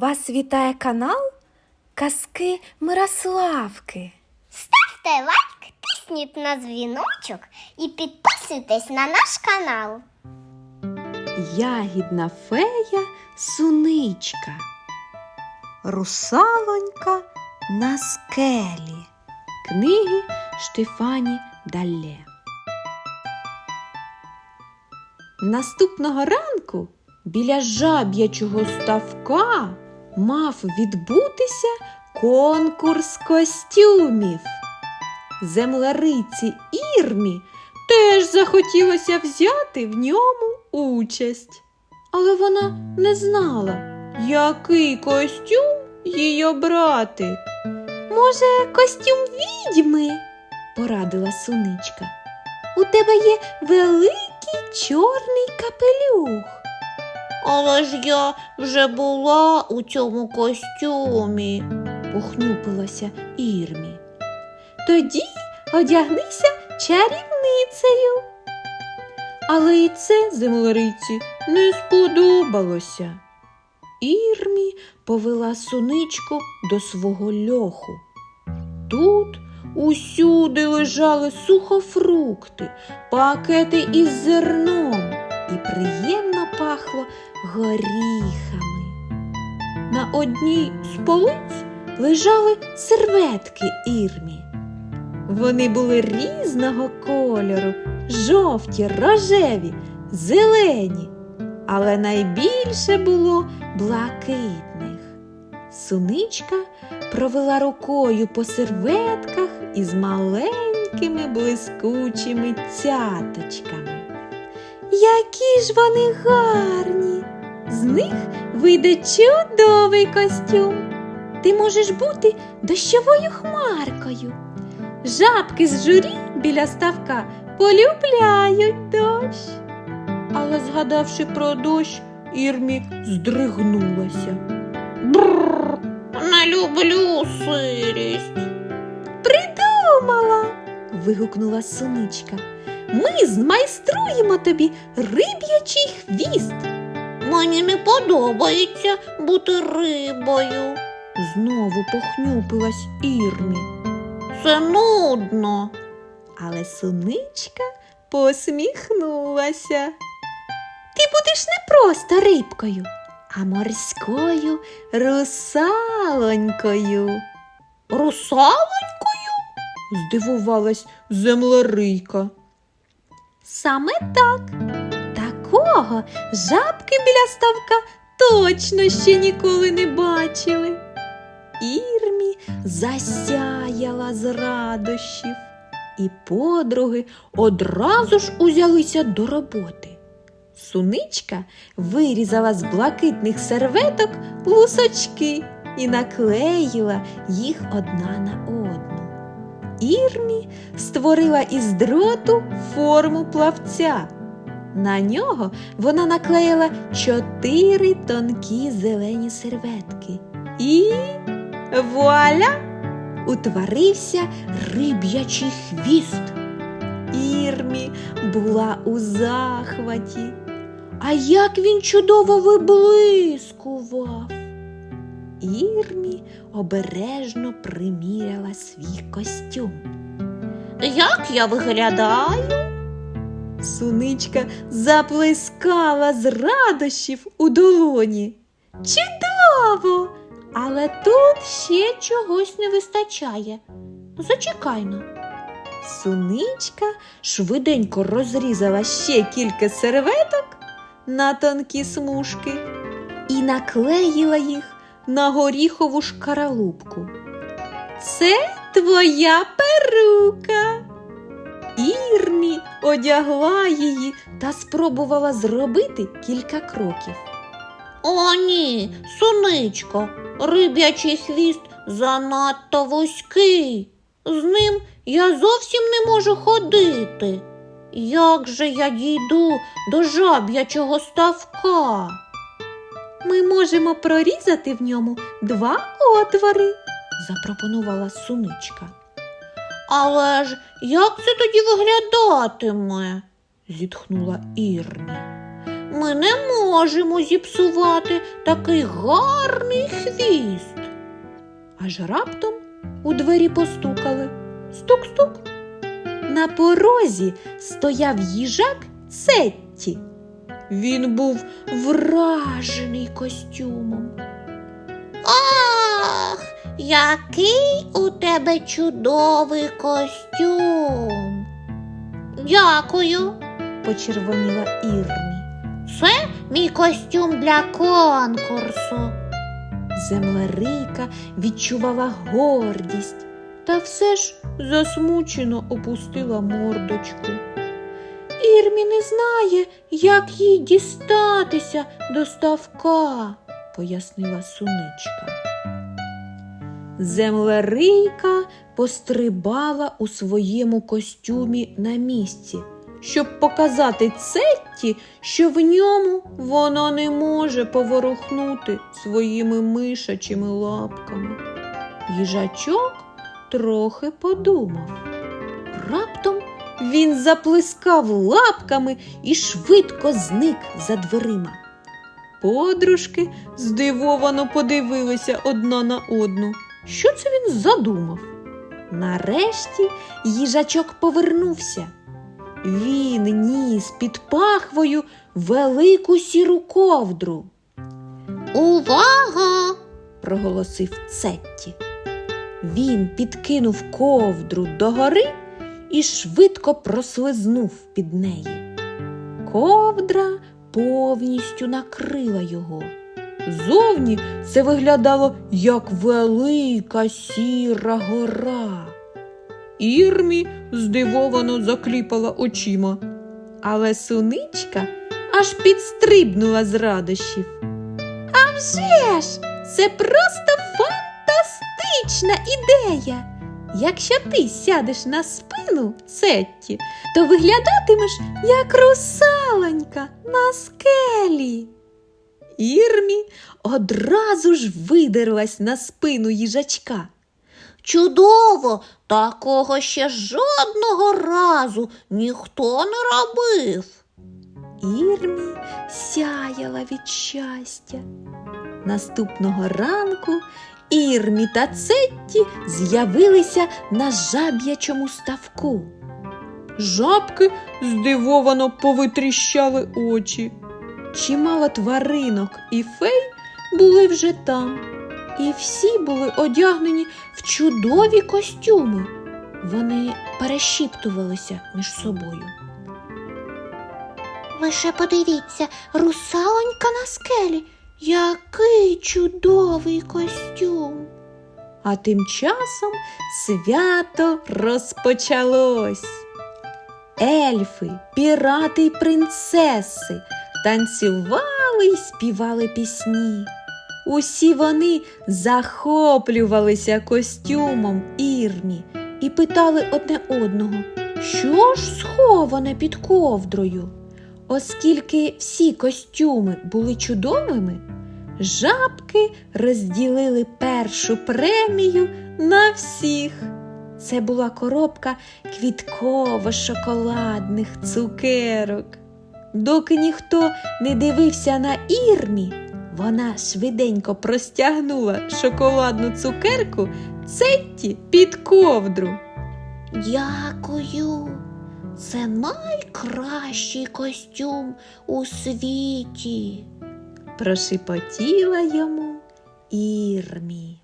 Вас вітає канал Казки Мирославки. Ставте лайк, тисніть на дзвіночок і підписуйтесь на наш канал. Ягідна фея Суничка. Русалонька на скелі. Книги Штефані Далле. Наступного ранку біля жаб'ячого ставка мав відбутися конкурс костюмів. Землериці Ірмі теж захотілося взяти в ньому участь. Але вона не знала, який костюм їй обрати. Може, костюм відьми? порадила суничка. У тебе є великий чорний капелюх. Але ж я вже була у цьому костюмі. похнюпилася Ірмі. Тоді одягнися чарівницею. Але і це землериці не сподобалося. Ірмі повела суничку до свого льоху. Тут усюди лежали сухофрукти, пакети із зерном і приємно пахло горіхами. На одній з полиць лежали серветки Ірмі. Вони були різного кольору, жовті, рожеві, зелені, але найбільше було блакитних. Суничка провела рукою по серветках із маленькими блискучими цяточками. Які ж вони гарні! З них вийде чудовий костюм. Ти можеш бути дощовою хмаркою. Жабки з журі біля ставка полюбляють дощ. Але, згадавши про дощ, Ірмі здригнулася. Бррр, не люблю сирість. Придумала. вигукнула суничка. Ми змайструємо тобі риб'ячий хвіст. Мені не подобається бути рибою. Знову похнюпилась Ірмі. Це нудно. Але суничка посміхнулася. Ти будеш не просто рибкою, а морською русалонькою. Русалонькою? здивувалась землерийка. Саме так. Такого жабки біля ставка точно ще ніколи не бачили. Ірмі засяяла з радощів, і подруги одразу ж узялися до роботи. Суничка вирізала з блакитних серветок лусочки і наклеїла їх одна на одну. Ірмі створила із дроту форму плавця. На нього вона наклеїла чотири тонкі зелені серветки. І вуаля! Утворився риб'ячий хвіст. Ірмі була у захваті. А як він чудово виблискував. Ірмі обережно приміряла свій костюм. Як я виглядаю? Суничка заплескала з радощів у долоні. Чудово! Але тут ще чогось не вистачає. Зачекай но. Суничка швиденько розрізала ще кілька серветок на тонкі смужки і наклеїла їх на горіхову шкаралупку. Це твоя перука. Ірмі одягла її та спробувала зробити кілька кроків. О, ні, суничко, риб'ячий хвіст занадто вузький. З ним я зовсім не можу ходити. Як же я дійду до жаб'ячого ставка? Ми можемо прорізати в ньому два отвори, запропонувала суничка. Але ж як це тоді виглядатиме? зітхнула Ірмі. ми не можемо зіпсувати такий гарний хвіст. Аж раптом у двері постукали. Стук-стук. На порозі стояв їжак Цетті. Він був вражений костюмом. Ах, який у тебе чудовий костюм. Дякую. Почервоніла Ірмі. Це мій костюм для конкурсу. Землерика відчувала гордість, та все ж засмучено опустила мордочку. Ірмі не знає, як їй дістатися до ставка, пояснила суничка. Землерийка пострибала у своєму костюмі на місці, щоб показати Цетті, що в ньому вона не може поворухнути своїми мишачими лапками. Їжачок трохи подумав. Раптом він заплескав лапками і швидко зник за дверима. Подружки здивовано подивилися одна на одну. Що це він задумав? Нарешті їжачок повернувся. Він ніс під пахвою велику сіру ковдру, Увага! проголосив Цетті. Він підкинув ковдру догори і швидко прослизнув під неї. Ковдра повністю накрила його. Зовні це виглядало як велика сіра гора. Ірмі здивовано закліпала очима, але суничка аж підстрибнула з радощів. А вже ж, це просто фантастична ідея! Якщо ти сядеш на спину Цетті, то виглядатимеш як русалонька на скелі. Ірмі одразу ж видерлась на спину їжачка. Чудово! Такого ще жодного разу ніхто не робив. Ірмі сяяла від щастя. Наступного ранку Ірмі та Цетті з'явилися на жаб'ячому ставку. Жабки здивовано повитріщали очі. Чимало тваринок і фей були вже там, і всі були одягнені в чудові костюми. Вони перешіптувалися між собою. Лише подивіться, русалонька на скелі. Який чудовий костюм. А тим часом свято розпочалось. Ельфи, пірати й принцеси танцювали й співали пісні. Усі вони захоплювалися костюмом Ірмі і питали одне одного, що ж сховане під ковдрою. Оскільки всі костюми були чудовими, жабки розділили першу премію на всіх. Це була коробка квітково-шоколадних цукерок. Доки ніхто не дивився на Ірмі, вона швиденько простягнула шоколадну цукерку Цетті під ковдру. Дякую. Це найкращий костюм у світі. Прошепотіла йому Ірмі.